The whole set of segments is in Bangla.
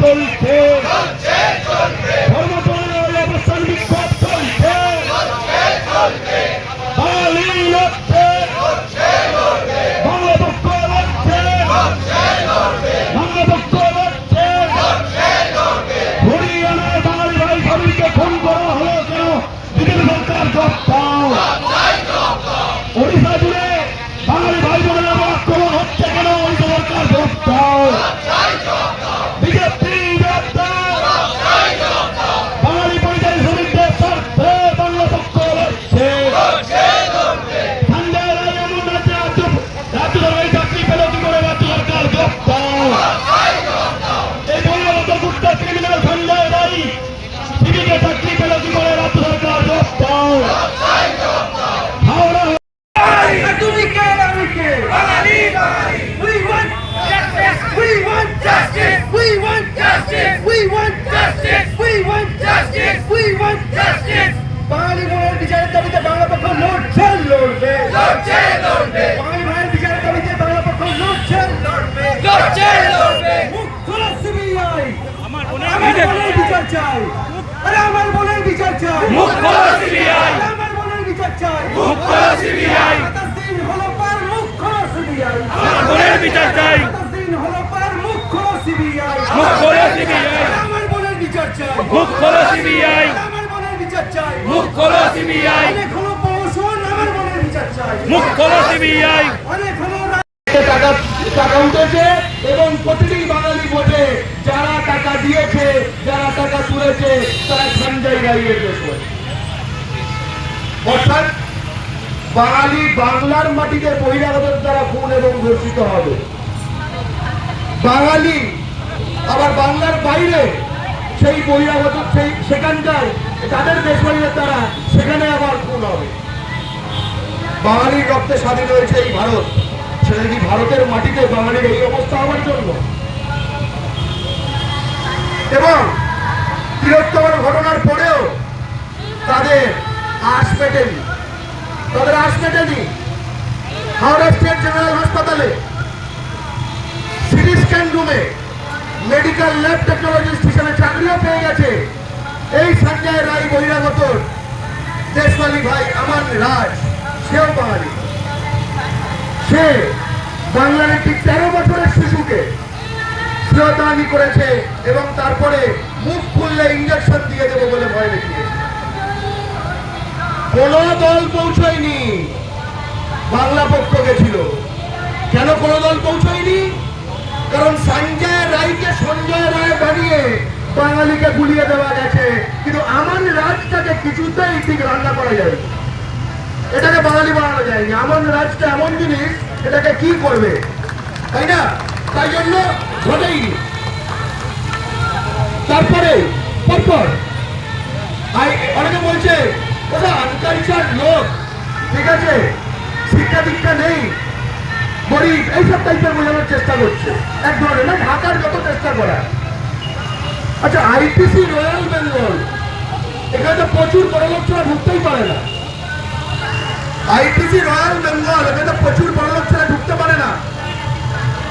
চলছে। চাই। আরে আমার বোনের বিচার চাই। মুখ খোলা CBI আরে আমার বোনের বিচার চাই। মুখ খোলা CBI সাতাশ হলো পার মুখ খোলা সিবিআই। আমার বোনের বিচার চাই। সাতাশ হলো পার মুখ খোলা সিবিআই। মুখ খোলা CBI আমার বোনের বিচার চাই। মুখ খোলা CBI আমার বোনের বিচার চাই। মুখ খোলা সিবিআই। অনেক হলো পৌঁছন আমার বোনের বিচার চাই। মুখ খোলা সিবিআই। অনেক হলো টাকা টাকা উঠেছে এবং প্রতিটি বাঙালি ভোটে যারা টাকা দিয়েছে টাকা তুলেছে তারা সঞ্জয় রাইয়ের দেশ অর্থাৎ বাঙালি বাংলার মাটিতে বহিরাগতের দ্বারা খুন এবং ধর্ষিত হবে। বাঙালি, আবার বাংলার বাইরে সেই বহিরাগত, সেই সেখানকার তাদের দেশবাড়ির দ্বারা সেখানে আবার খুন হবে। বাঙালির রক্তে স্বাধীন হয়েছে এই ভারত। সেটা কি ভারতের মাটিতে বাঙালির এই অবস্থা হওয়ার জন্য? এবং তিলোত্তমার ঘটনার পরেও তাদের আশ মেটেনি। তাদের আশ মেটেনি। হাওড়া স্টেট জেনারেল হাসপাতালে সিটি স্ক্যান রুমে মেডিকেল ল্যাব টেকনোলজিস্ট হিসেবে চাকরিও পেয়ে গেছে। এই সঞ্জয় রায় বহিরাগতর দেশবালী ভাই আমার রাজ, সেও বাঙালি। সে বাংলার একটি তেরো বছরের শিশুকে শ্রীয়তাহানি করেছে এবং তারপরে মুখ খুললে ইঞ্জেকশন দিয়ে দেবো বলে ভয় দেখিয়েছে কোন দল পৌঁছয়নি। বাংলা পক্ষ গেছিল। কেন কোন দল পৌঁছয়নি? কারণ সঞ্জয় রায়কে সঞ্জয় রায় বানিয়ে বাঙালিকে গুলিয়ে দেওয়া গেছে। কিন্তু আমার রাজটাকে কিছুতেই ঠিক রান্না করা যায় এটাকে বাঙালি বানানো যায়নি। আমার রাজটা এমন জিনিস, এটাকে কি করবে? তাই না? তাই জন্য ঘটেইনি। তারপরে, পরপর। অনেকে বলছে ওটা আনকালচার লোক। ঠিক আছে, শিক্ষা দীক্ষা নেই। গরিব, এইসব টাইপের বোঝানোর চেষ্টা করছে। এক ধরনের না ঢাকার যত চেষ্টা করা। আচ্ছা আইপিসি রয়্যাল বেঙ্গল এখানে তো প্রচুর বড় ছাড়া ঢুকতেই পারে না। আইপিসি রয়্যাল বেঙ্গল এখানে প্রচুর বড় ছাড়া ঢুকতে পারে না।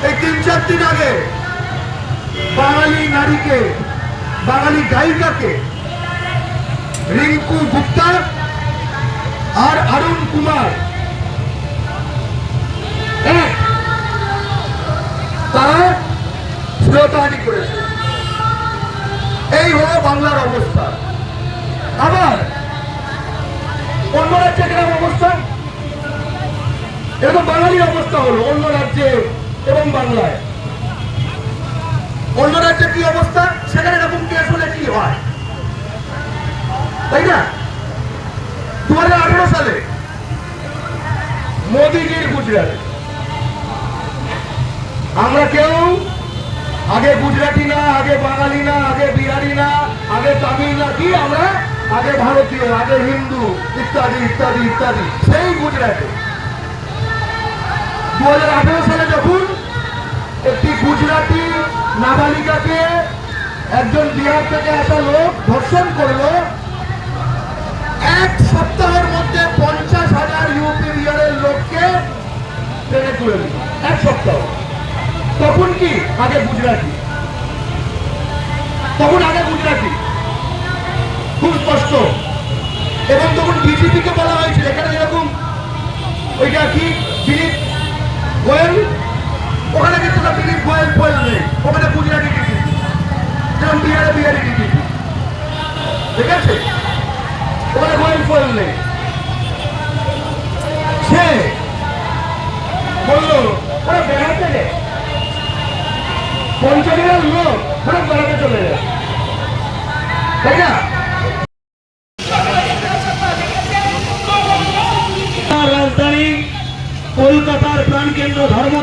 এই তিন চার দিন আগে, বাঙালি নারীকে বাঙালি গায়িকাকে রিঙ্কু গুপ্তা আর অরুণ কুমার। এক তারা শ্রোতাহানি করেছে। এই হলো বাংলার অবস্থা। আবার অন্য রাজ্যে কীরকম অবস্থা? এরকম বাঙালির অবস্থা হলো অন্য রাজ্যে এবং বাংলায়। অন্য রাজ্যে কি অবস্থা? সেখানে এরকম কেস হলে কি হয়? তাই না? দু হাজার আঠেরো সালে মোদিজির গুজরাট। আমরা কেউ আগে গুজরাটি না, আগে বাঙালি না, আগে বিহারি না, আগে তামিল না, কি আমরা? আগে ভারতীয়, আগে হিন্দু, ইত্যাদি ইত্যাদি ইত্যাদি। সেই গুজরাটে। দু সালে যখন একটি গুজরাটি নাবালিকাকে একজন বিহার থেকে আসা লোক ধর্ষণ করল। এক সপ্তাহের মধ্যে পঞ্চাশ হাজার ইউপি বিহারের লোককে ট্রেনে তুলে দিল। এক সপ্তাহ। তখন কি? আগে গুজরাটি। তখন আগে গুজরাটি। খুব স্পষ্ট। এবং তখন বিজেপিকে বলা হয়েছিল, এখানে যেরকম, ওইটা কি? দিলীপ গোয়েল? ওখানে কিন্তু না গোয়েল গোয়েল নেই। ওখানে গুজরাটি ডিটি যেমন বিহারে বিহারি ডিটি ঠিক আছে? ওখানে গোয়েল ফোয়েল নেই। সে বলল, ওরা বেড়াতে নেই। পঞ্চমের লোক ফেরত বেড়াতে চলে যায়। তাই না? রাজধানী কলকাতার প্রাণকেন্দ্র পক্ষর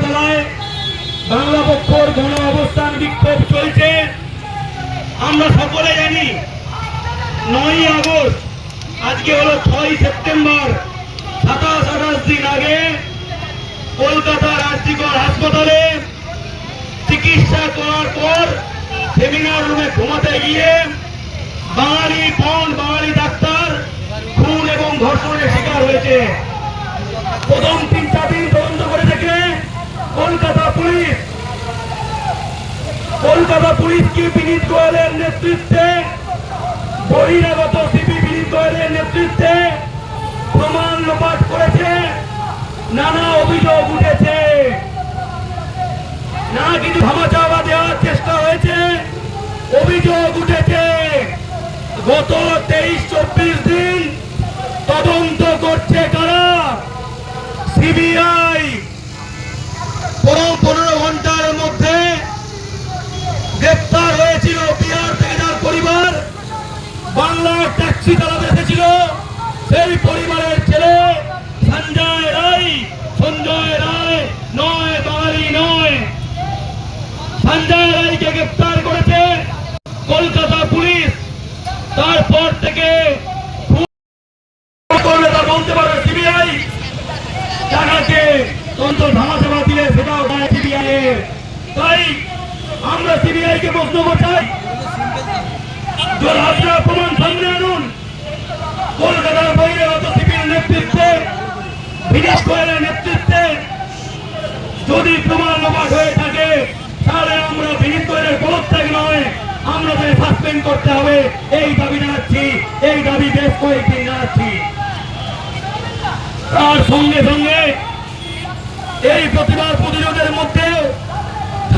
গণ অবস্থান বিক্ষোভ চলছে। আমরা সকলে জানি নয় আগস্ট, আজকে হলো ছয় সেপ্টেম্বর, সাতাশ আঠাশ দিন আগে কলকাতার আর্জিকর হাসপাতালে চিকিৎসা করার পর সেমিনার রুমে ঘুমাতে গিয়ে বাঙালি পণ বাঙালি ডাক্তার খুন এবং ধর্ষণের শিকার হয়েছে। প্রথম তিন চার দিন তদন্ত করে দেখে কলকাতা পুলিশ কলকাতা পুলিশ কি বিনীত গোয়েলের নেতৃত্বে? বহিরাগত সিপি বিনীত গোয়েলের নেতৃত্বে প্রমাণ লোপাট করেছে? নানা অভিযোগ উঠেছে। না কিছু ক্ষমা চাওয়া দেওয়ার চেষ্টা হয়েছে। অভিযোগ উঠেছে। গত তেইশ চব্বিশ দিন তদন্ত করছে কারা? সিবিআই পনেরো পনেরো ঘণ্টার মধ্যে গ্রেপ্তার হয়েছিল বিহার থেকে যার পরিবার বাংলার ট্যাক্সি চালাতে এসেছিল সেই পরিবারের ছেলে সঞ্জয় রায় সঞ্জয় রায় নয় বাঙালি নয় সঞ্জয় রায়কে গ্রেপ্তার করেছে কলকাতা পুলিশ তারপর থেকে খুন করলে তা বলতে পারবে সিবিআই টাকাকে তন্ত ধামাচাপা দিলে সেটাও সিবিআই এর তাই আমরা সিবিআই কে প্রশ্ন করছাই আপনারা প্রমাণ সামনে আনুন। কলকাতার বহিরাগত সিপির নেতৃত্বে গোয়েলের নেতৃত্বে যদি প্রমাণ হয়ে থাকে, তাহলে আমরা নয়, আমরা সাসপেন্ড করতে হবে। এই দাবি জানাচ্ছি, এই দাবি বেশ কয়েকদিন জানাচ্ছি। তার সঙ্গে সঙ্গে এই প্রতিবাদ প্রতিরোধের মধ্যে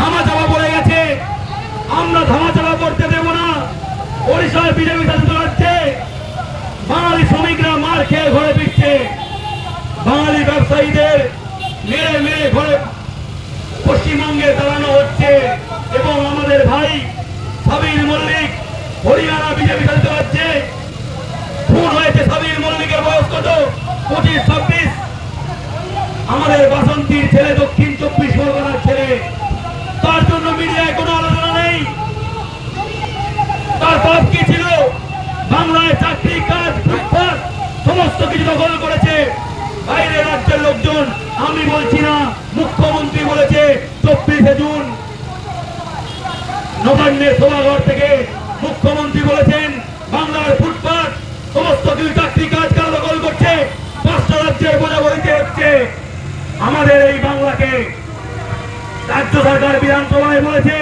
ধামাচাপা পড়ে গেছে। আমরা ধামাচাপা করতে দেব না। ওড়িশার বিজেপি শাসিত রাজ্যে বাঙালি শ্রমিকরা মার খেয়ে ঘরে ফিরছে। বাঙালি ব্যবসায়ীদের মেরে মেরে ঘরে পশ্চিমবঙ্গে দাঁড়ানো হচ্ছে। এবং আমাদের ভাই সাবির মল্লিক, হরিয়ানা বিজেপি শাসিত রাজ্যে খুন হয়েছে সাবির মল্লিকের বয়স কত? পঁচিশ, ছাব্বিশ। আমাদের বাসন্তীর ছেলে দক্ষিণ চব্বিশ পরগনার ছেলে তার জন্য মিডিয়ায় কোনো আলোচনা নেই তার বাপ কি ছিল বাংলায় চাকরি কাজ ফুটপাত সমস্ত কিছু দখল করেছে। বাইরের রাজ্যের লোকজন, আমি বলছি না, মুখ্যমন্ত্রী বলেছে, চব্বিশে জুন, নবান্নের সভাঘর থেকে মুখ্যমন্ত্রী বলেছেন, বাংলার ফুটপাত, সমস্ত কিছু চাকরি কাজ কারা দখল করছে, পাঁচটা রাজ্যের বোঝা বইতে হচ্ছে। আমাদের এই বাংলাকে রাজ্য সরকার বিধানসভায় বলেছে,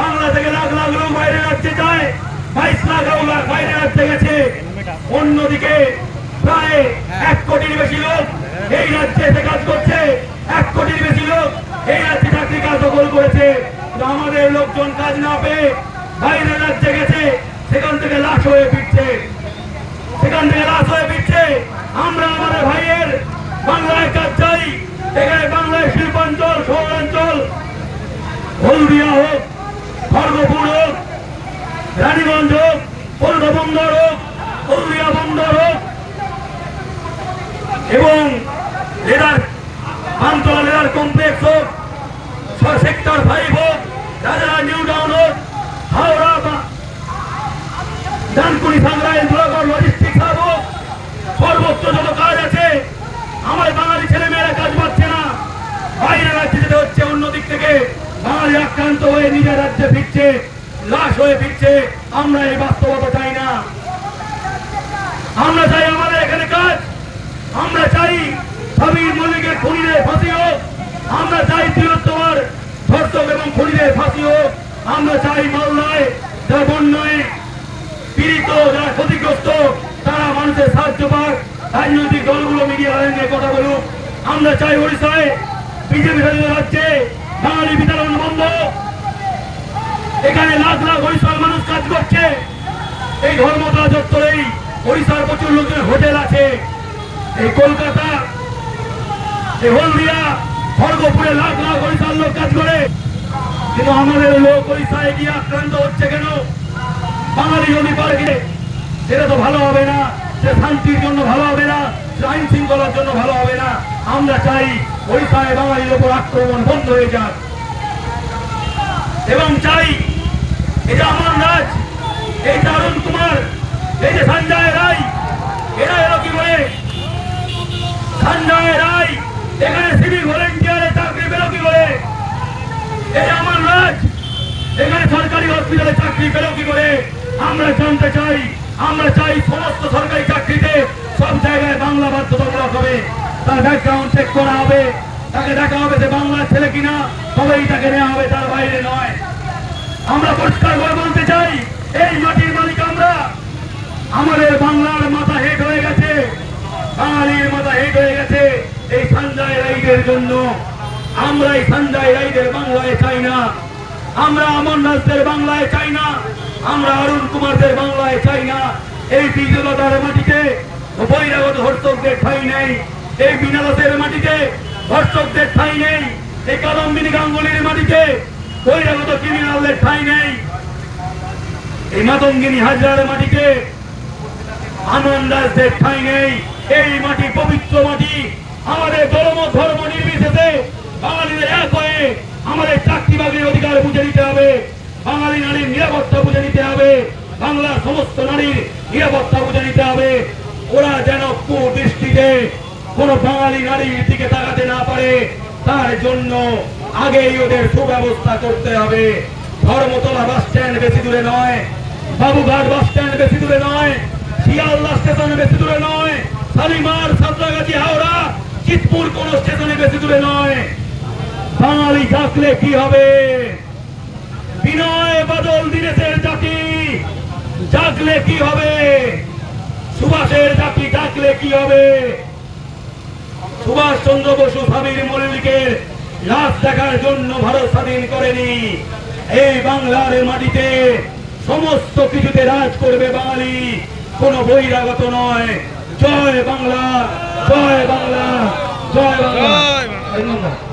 বাংলা থেকে লাখ লাখ লোক বাইরে রাজ্যে যায়, বাইশ লাখ লোক বাইরে রাজ্যে গেছে। অন্যদিকে এক কোটির বেশি লোক এই রাজ্যে এসে কাজ করছে। এক কোটির বেশি লোক এই রাজ্যে চাকরি কাজ দখল করেছে। আমাদের লোকজন কাজ না পেয়ে বাইরের রাজ্যে গেছে, সেখান থেকে লাশ হয়ে ফিরছে। সেখান থেকে লাশ হয়ে ফিরছে। আমরা আমাদের ভাইয়ের বাংলায় কাজ চাই। এখানে বাংলায় শিল্পাঞ্চল, শহরাঞ্চল, হলদিয়া হোক, খড়গপুর হোক, রানীগঞ্জ হোক পল্টন বন্দর হোক হলদিয়া বন্দর হোক এবং লেদার আমতলা লেদার কমপ্লেক্স হোক সেক্টর ফাইভ হোক, রাজা নিউ টাউন হোক, হাওড়া ডানকুনি সাংরাইল ব্লগর লজিস্টিক্স হাব হোক, সর্বোচ্চ যত কাজ আছে, আমার বাঙালি ছেলে মেয়েরা কাজ পাচ্ছে না। বাইরে রাজ্যে যেতে হচ্ছে, অন্য দিক থেকে বাঙালি আক্রান্ত হয়ে নিজের রাজ্যে ফিরছে, লাশ হয়ে ফিরছে। আমরা এই বাস্তবতা চাই না। আমরা চাই কাজ আমরা চাই সাবির মল্লিকের খুনিদের ফাঁসি হোক। আমরা চাই বৃহত্তমার ধর্ষক এবং খুনিদের ফাঁসি হোক। আমরা চাই মালদায় যারা বন্যায় পীড়িত, যারা ক্ষতিগ্রস্ত, তারা মানুষের সাহায্য পাক। রাজনৈতিক দলগুলো মিডিয়া নিয়ে কথা বলুক। আমরা চাই ওড়িশায় বিজেপি শাসিত রাজ্যে বাঙালি বিতরণ বন্ধ। এখানে লাখ লাখ ওড়িশার মানুষ কাজ করছে। এই ধর্মতলা চত্বরেই ওড়িশার প্রচুর লোকের হোটেল আছে। এই কলকাতা, এই হলদিয়া, খড়গপুরে লাখ লাখ ওড়িশার লোক কাজ করে। কিন্তু আমাদের লোক ওড়িশায় গিয়ে আক্রান্ত হচ্ছে কেন? বাঙালি যদি পারে সেটা তো ভালো হবে না, সে শান্তির জন্য ভালো হবে না, সে আইন শৃঙ্খলার জন্য ভালো হবে না। আমরা চাই ওড়িশায় বাঙালির ওপর আক্রমণ বন্ধ হয়ে যাক। এবং চাই যে আমার রাজ, এই যে অরুণ কুমার, এই যে সঞ্জয় রায়, এরা এলো কি করে সঞ্জয় রায় এখানে সিভিক ভলেন্টিয়ারে চাকরি পেল কি করে এই যে আমার রাজ এখানে সরকারি হসপিটালে চাকরি পেল কি করে? আমরা জানতে চাই, আমরা চাই সমস্ত সরকারি চাকরিতে সব জায়গায় বাংলা বাধ্যতামূলক হবে। তার ব্যাকগ্রাউন্ড চেক করা হবে। তাকে দেখা হবে যে বাংলার ছেলে কিনা, তবেই তাকে নেওয়া হবে, তার বাইরে নয়। আমরা পরিষ্কার করে বলতে চাই, এই মাটির মালিক আমরা। আমাদের বাংলার মাথা হেট হয়ে গেছে। বাঙালির মাথা হেট হয়ে গেছে এই সঞ্জয় রাইদের জন্য। আমরা এই সঞ্জয় রাইদের বাংলায় চাই না। আমরা রাজদের বাংলায় চাই না, আমরা অরুণ কুমারদের বাংলায় চাই না। এই বিজলতার মাটিতে বৈরাগত হর্ষকদের ঠাই নেই, এই বিনালসের মাটিতে ধর্ষকদের ঠাই নেই, এই কালম্বিনী গাঙ্গুলির মাটিতে বৈরাগত ক্রিমিনালদের ঠাই নেই। এই মাতঙ্গিনী হাজরার মাটিতে আনন্দাসদের ঠাই নেই, এই মাটি পবিত্র মাটি। আমাদের ধর্ম ধর্ম নির্বিশেষে বাঙালিদের এক হয়ে আমাদের চাকরি বাকরির অধিকার বুঝে নিতে হবে। বাঙালি নারীর নিরাপত্তা বুঝে নিতে হবে। বাংলার সমস্ত নারীর নিরাপত্তা বুঝে নিতে হবে। ওরা যেন কুদৃষ্টিতে কোন বাঙালি নারীর দিকে তাকাতে না পারে, তার জন্য আগেই ওদের সুব্যবস্থা করতে হবে। ধর্মতলা বাস স্ট্যান্ড বেশি দূরে নয়, বাবুঘাট বাস স্ট্যান্ড বেশি দূরে নয়, শিয়ালদা স্টেশন বেশি দূরে নয়, শালিমার সাঁতরাগাছি হাওড়া, চিতপুর কোন স্টেশনে বেশি দূরে নয়। বাঙালি থাকলে কি হবে? বিনয় বাদল দীনেশের জাতি জাগলে কি হবে? সুভাষের জাতি ডাকলে কি হবে? সুভাষ চন্দ্র বসু স্বামীর মল্লিকের লাশ দেখার জন্য ভারত স্বাধীন করেনি। এই বাংলার মাটিতে সমস্ত কিছুতে রাজ করবে বাঙালি। কোন বহিরাগত নয়। জয় বাংলা জয় বাংলা জয় বাংলা।